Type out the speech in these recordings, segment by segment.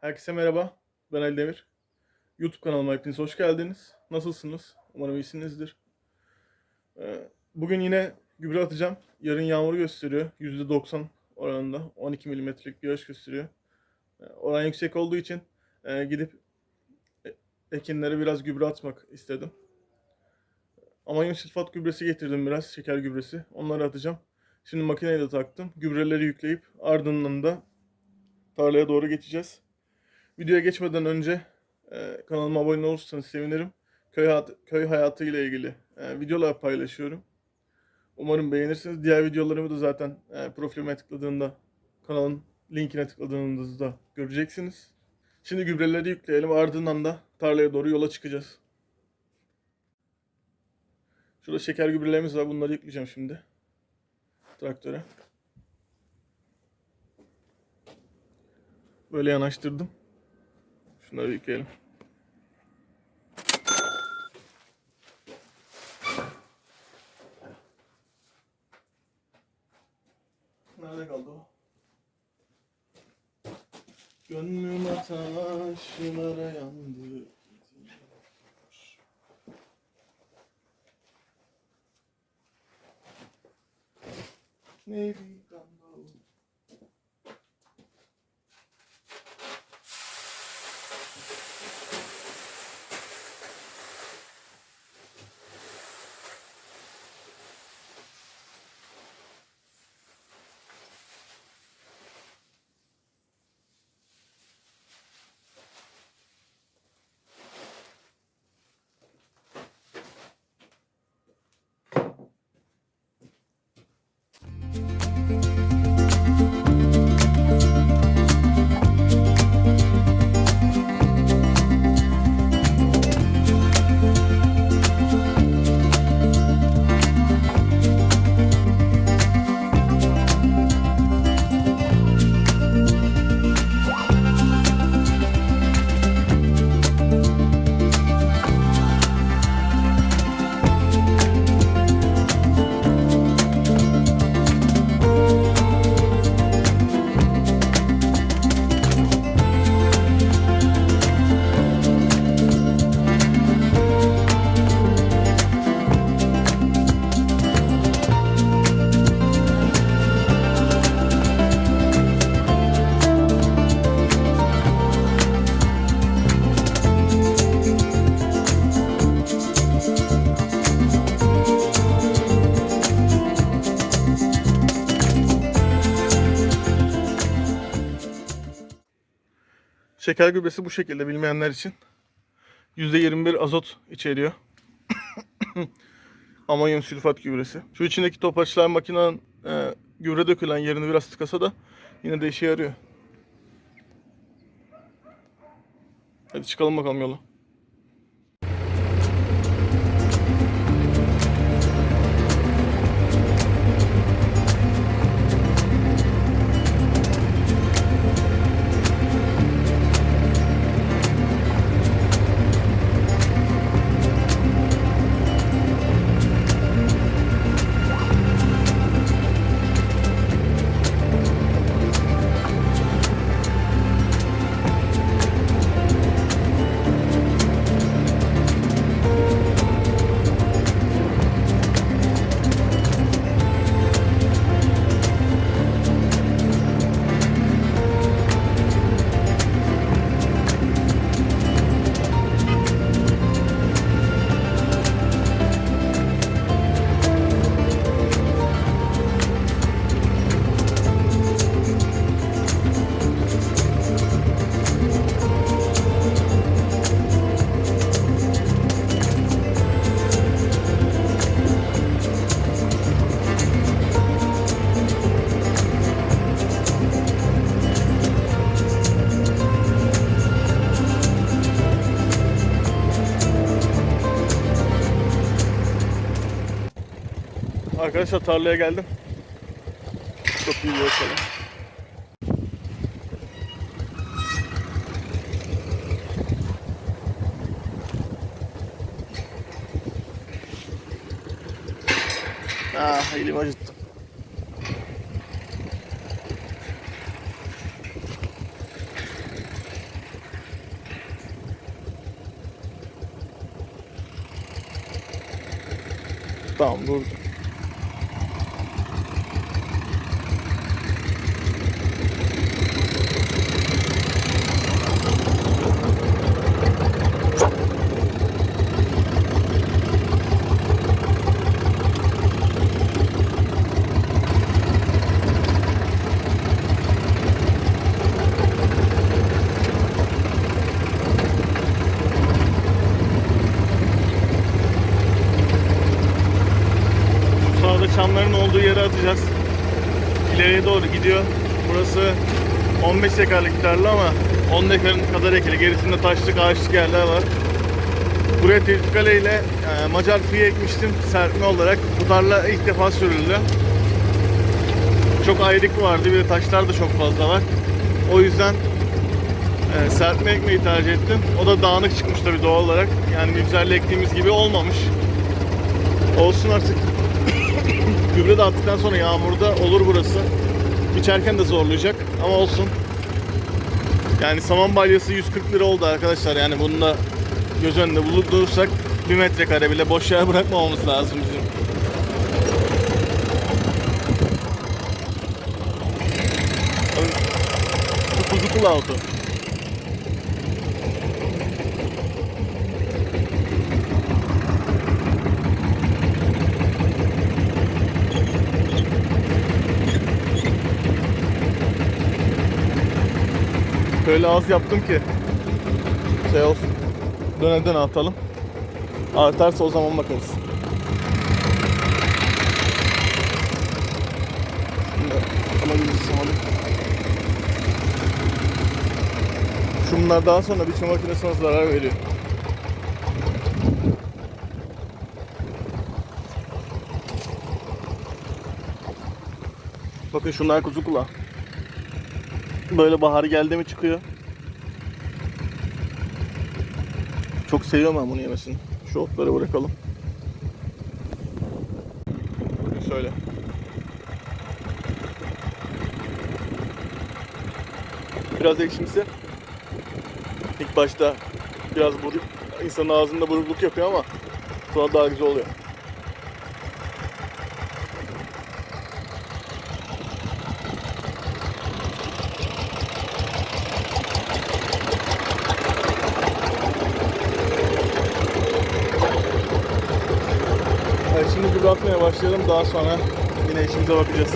Herkese merhaba. Ben Ali Demir. YouTube kanalıma hepiniz hoş geldiniz. Nasılsınız? Umarım iyisinizdir. Ee, Bugün yine gübre atacağım. Yarın yağmur gösteriyor. %90 oranında. 12 milimetrelik bir yağış gösteriyor. Ee, Oran yüksek olduğu için e, gidip e- ekinlere biraz gübre atmak istedim. Amonyum sülfat gübresi getirdim biraz. Şeker gübresi. Onları atacağım. Şimdi makineyi de taktım. Gübreleri yükleyip ardından da tarlaya doğru geçeceğiz. Videoya geçmeden önce e, kanalıma abone olursanız sevinirim. Köy, hayat, köy hayatı ile ilgili e, videolar paylaşıyorum. Umarım beğenirsiniz. Diğer videolarımı da zaten e, profilime tıkladığında kanalın linkine tıkladığınızda göreceksiniz. Şimdi gübreleri yükleyelim. Ardından da tarlaya doğru yola çıkacağız. Şurada şeker gübrelerimiz var. Bunları yükleyeceğim şimdi. Traktöre. Böyle yanaştırdım. Şunları yükleyelim. Nerede kaldı o? Gönlüm ateşlere yandı. Neydi Şeker gübresi bu şekilde bilmeyenler için. %21 azot içeriyor. Amonyum sülfat gübresi. Şu içindeki topaçlar makinenin e, gübre dökülen yerini biraz tıkasa da yine de işe yarıyor. Hadi çıkalım bakalım yola. Arkadaşlar tarlaya geldim. Çok iyi görüşelim. Ah, elimi acıttım. Tamam durdum. Gidiyor. Burası 15 dekarlık bir tarla ama 10 dekarın kadar ekili. Gerisinde taşlık ağaçlık yerler var. Buraya Tevfikale ile e, Macar fiye ekmiştim serpme olarak. Bu tarla ilk defa sürüldü. Çok ayrık vardı bir taşlar da çok fazla var. O yüzden e, serpme ekmeyi tercih ettim. O da dağınık çıkmış tabii doğal olarak. Yani güzel ektiğimiz gibi olmamış. Olsun artık. Gübre de attıktan sonra yağmurda olur burası. İçerken de zorlayacak ama olsun. Yani saman balyası 140 lira oldu arkadaşlar. Yani bunu da göz önünde bulundurursak bir metrekare bile boş yer bırakmamamız lazım bizim. Bu kuzu kulağı otu. Böyle az yaptım ki şey olsun. Döne döne atalım. Artarsa o zaman bakarız. Alayım. Şunlar daha sonra biçim makinesine zarar veriyor. Bakın şunlar kuzu kulağı. Böyle bahar geldi mi çıkıyor. Çok seviyorum ben bunu yemesini. Şu otları bırakalım. Şöyle. Biraz ekşimsi. İlk başta biraz buruk, insanın ağzında burukluk yapıyor ama sonra daha güzel oluyor. Evet, şimdi gübre atmaya başlayalım. Daha sonra yine işimize bakacağız.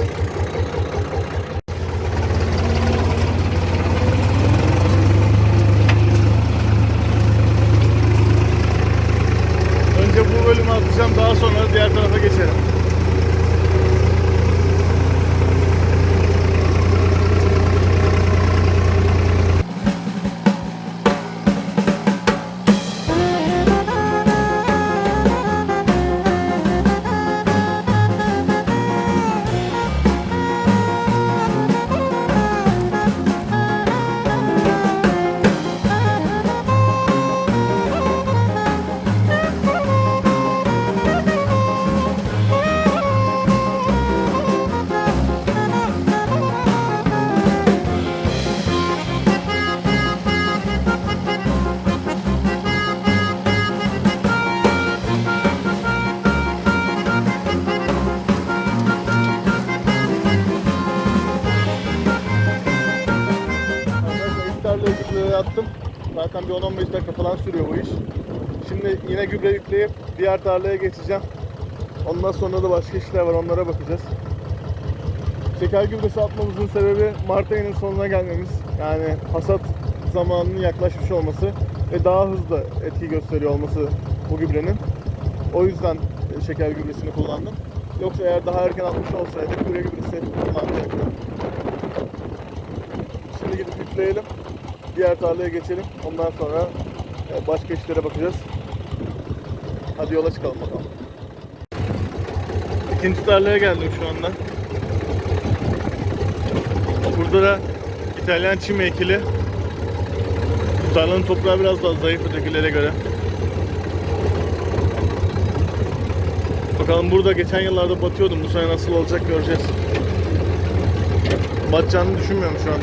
15 dakika falan sürüyor bu iş. Şimdi yine gübre yükleyip diğer tarlaya geçeceğim. Ondan sonra da başka işler var onlara bakacağız. Şeker gübresi atmamızın sebebi Mart ayının sonuna gelmemiz. Yani hasat zamanının yaklaşmış olması ve daha hızlı etki gösteriyor olması bu gübrenin. O yüzden e, şeker gübresini kullandım. Yoksa eğer daha erken atmış olsaydık kure gübresi kullanacaktım. Şimdi gidip yükleyelim. Diğer tarlaya geçelim. Ondan sonra e, başka işlere bakacağız. Hadi yola çıkalım bakalım. İkinci tarlaya geldim şu anda. Burada da İtalyan çim ekili. Bu tarlanın toprağı biraz daha zayıf ötekilere göre. Bakalım burada geçen yıllarda batıyordum. Bu sene nasıl olacak göreceğiz. Batacağını düşünmüyorum şu an.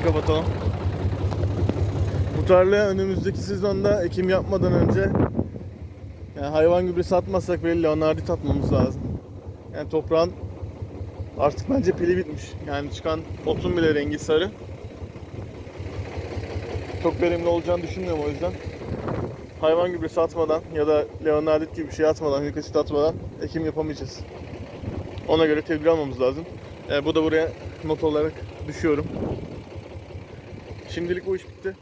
Kapıyı kapatalım. Bu tarlaya önümüzdeki sezonda ekim yapmadan önce yani hayvan gübresi atmazsak belli leonardit atmamız lazım. Yani toprağın artık bence pili bitmiş. Yani çıkan otun bile rengi sarı. Çok verimli olacağını düşünmüyorum o yüzden. Hayvan gübresi atmadan ya da leonardit gibi bir şey atmadan, hürik asit atmadan ekim yapamayacağız. Ona göre tedbir almamız lazım. E, bu da buraya not olarak düşüyorum. Şimdilik bu iş bitti.